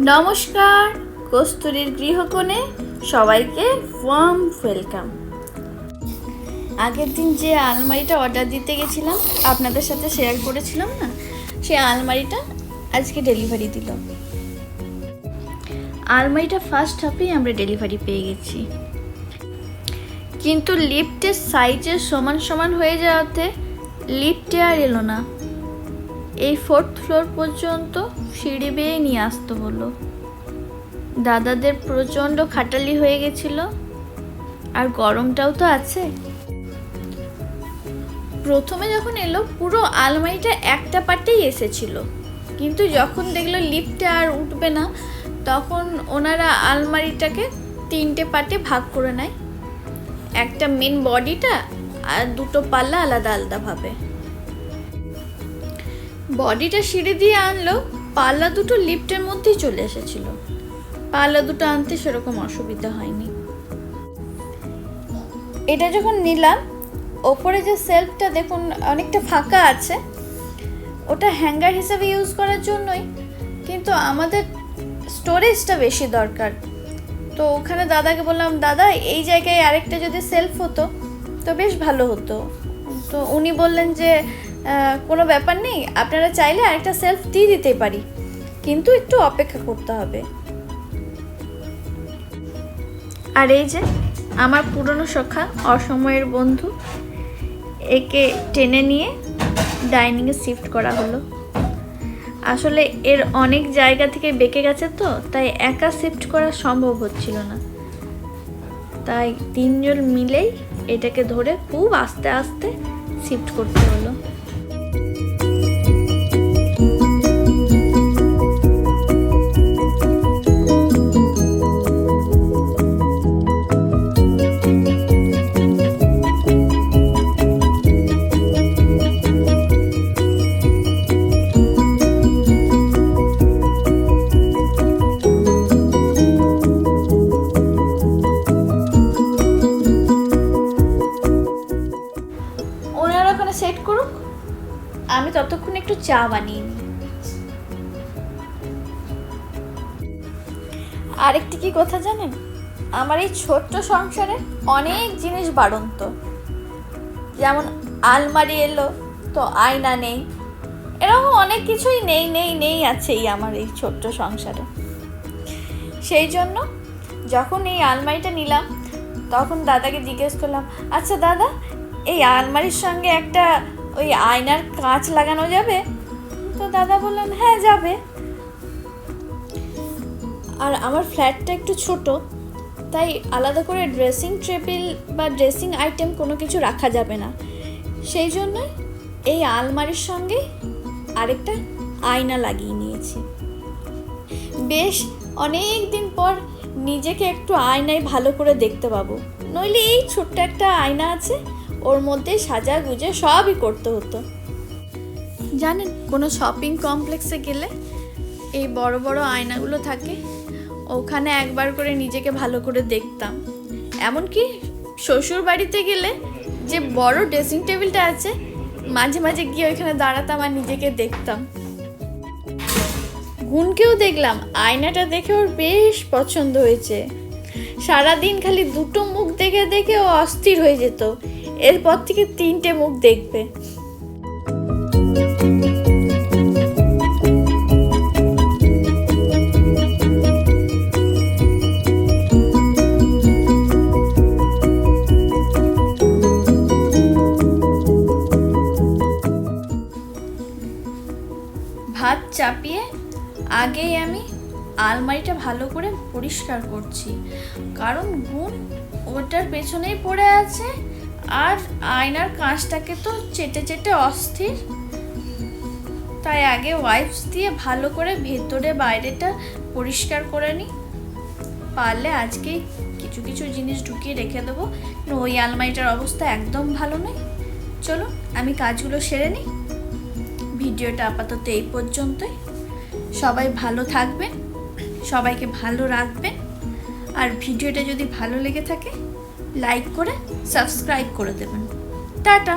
নমস্কার, কস্তুরীর গৃহকোণে সবাইকে warm welcome আগের দিন যে আলমারিটা অর্ডার দিতে গেছিলাম, আপনাদের সাথে শেয়ার করেছিলাম না, সেই আলমারিটা আজকে ডেলিভারি দিল। আলমারিটা ফার্স্ট হাফেই আমরা ডেলিভারি পেয়ে গেছি। কিন্তু লিফটের সাইজের সমান সমান হয়ে যাওয়াতে লিফটে আর এলো না। এই ফোর্থ ফ্লোর পর্যন্ত সিঁড়ি বেয়ে নিয়ে আসতে হলো দাদাদের প্রচণ্ড খাটালি হয়ে গেছিল, আর গরমটাও তো আছে। প্রথমে যখন এলো, পুরো আলমারিটা একটা পার্টেই এসেছিল। কিন্তু যখন দেখল লিফটে আর উঠবে না, তখন ওনারা আলমারিটাকে তিনটে পার্টে ভাগ করে নেয়। একটা মেন বডিটা আর দুটো পাল্লা আলাদা আলাদাভাবে বডিটা সিঁড়ি দিয়ে আনলো, পাল্লা দুটো লিফটের মধ্যেই চলে এসেছিল। পাল্লা দুটো আনতে সেরকম অসুবিধা হয়নি। এটা যখন নিলাম, ওপরে যে সেলফটা দেখুন, অনেকটা ফাঁকা আছে। ওটা হ্যাঙ্গার হিসাবে ইউজ করার জন্যই, কিন্তু আমাদের স্টোরেজটা বেশি দরকার। তো ওখানে দাদাকে বললাম, দাদা, এই জায়গায় আরেকটা যদি সেলফ হতো, তো বেশ ভালো হতো। তো উনি বললেন যে কোনো ব্যাপার নেই। আপনারা চাইলে আরেকটা সেলফ দিয়ে দিতে পারি। কিন্তু একটু অপেক্ষা করতে হবে। আর এই যে, আমার পুরনো সখা, অসময়ের বন্ধু, একে টেনে নিয়ে ডাইনিংয়ে শিফট করা হলো। আসলে এর অনেক জায়গা থেকে বেঁকে গেছে তো, তাই একা শিফট করা সম্ভব হচ্ছিল না। তাই তিনজন মিলেই এটাকে ধরে খুব আস্তে আস্তে শিফট করতে হলো। ওখানে সেট করুক। আমি ততক্ষণ একটু চা বানিয়ে নিই। আরেকটি কি কথা জানেন? আমার এই ছোট্ট সংসারে অনেক জিনিস বাড়ন্ত। যেমন আলমারি এলো, তো আয়না নেই। এরকম অনেক কিছুই নেই নেই নেই আছেই আমার এই ছোট্ট সংসারে। সেই জন্য যখন এই আলমারিটা নিলাম, তখন দাদাকে জিজ্ঞেস করলাম আচ্ছা দাদা এই আলমারির সঙ্গে একটা ওই আয়নার কাঁচ লাগানো যাবে? তো দাদা বললেন হ্যাঁ যাবে। আর আমার ফ্ল্যাটটা একটু ছোট, তাই আলাদা করে ড্রেসিং টেবিল বা ড্রেসিং আইটেম কোনো কিছু রাখা যাবে না। সেই জন্য এই আলমারির সঙ্গে আরেকটা আয়না লাগিয়ে নিয়েছি। বেশ অনেক দিন পর নিজেকে একটু আয়নায় ভালো করে দেখতে পাবো। নইলে এই ছোট্ট একটা আয়না আছে ওর মধ্যে সাজা গুজে সবই করতে হতো। জানেন, কোনো শপিং কমপ্লেক্সে গেলে এই বড় বড় আয়নাগুলো থাকে, ওখানে একবার করে নিজেকে ভালো করে দেখতাম। এমনকি শ্বশুর বাড়িতে গেলে যে বড় ড্রেসিং টেবিলটা আছে, মাঝে মাঝে গিয়ে ওইখানে দাঁড়াতাম আর নিজেকে দেখতাম। গুনকেও দেখলাম, আয়নাটা দেখে ওর বেশ পছন্দ হয়েছে। সারাদিন খালি দুটো মুখ দেখে দেখে ও অস্থির হয়ে যেত। এরপর থেকে তিনটে মুখ দেখবে। ভাত চাপিয়ে আগেই আমি আলমারিটা ভালো করে পরিষ্কার করছি। কারণ গুণ ওটার পেছনেই পড়ে আছে আর আয়নার কাঁচটাকে তো চেটে চেটে অস্থির। তাই আগে ওয়াইপস দিয়ে ভালো করে ভেতরে বাইরেটা পরিষ্কার করে নিই পারলে আজকেই কিছু কিছু জিনিস ঢুকিয়ে রেখে দেবো। ওই আলমারিটার অবস্থা একদম ভালো নয় চলো, আমি কাজগুলো সেরে নিই ভিডিওটা আপাতত এই পর্যন্তই। সবাই ভালো থাকবেন, সবাইকে ভালো রাখবেন। আর ভিডিওটা যদি ভালো লেগে থাকে লাইক করে সাবস্ক্রাইব করে দেবেন। টাটা।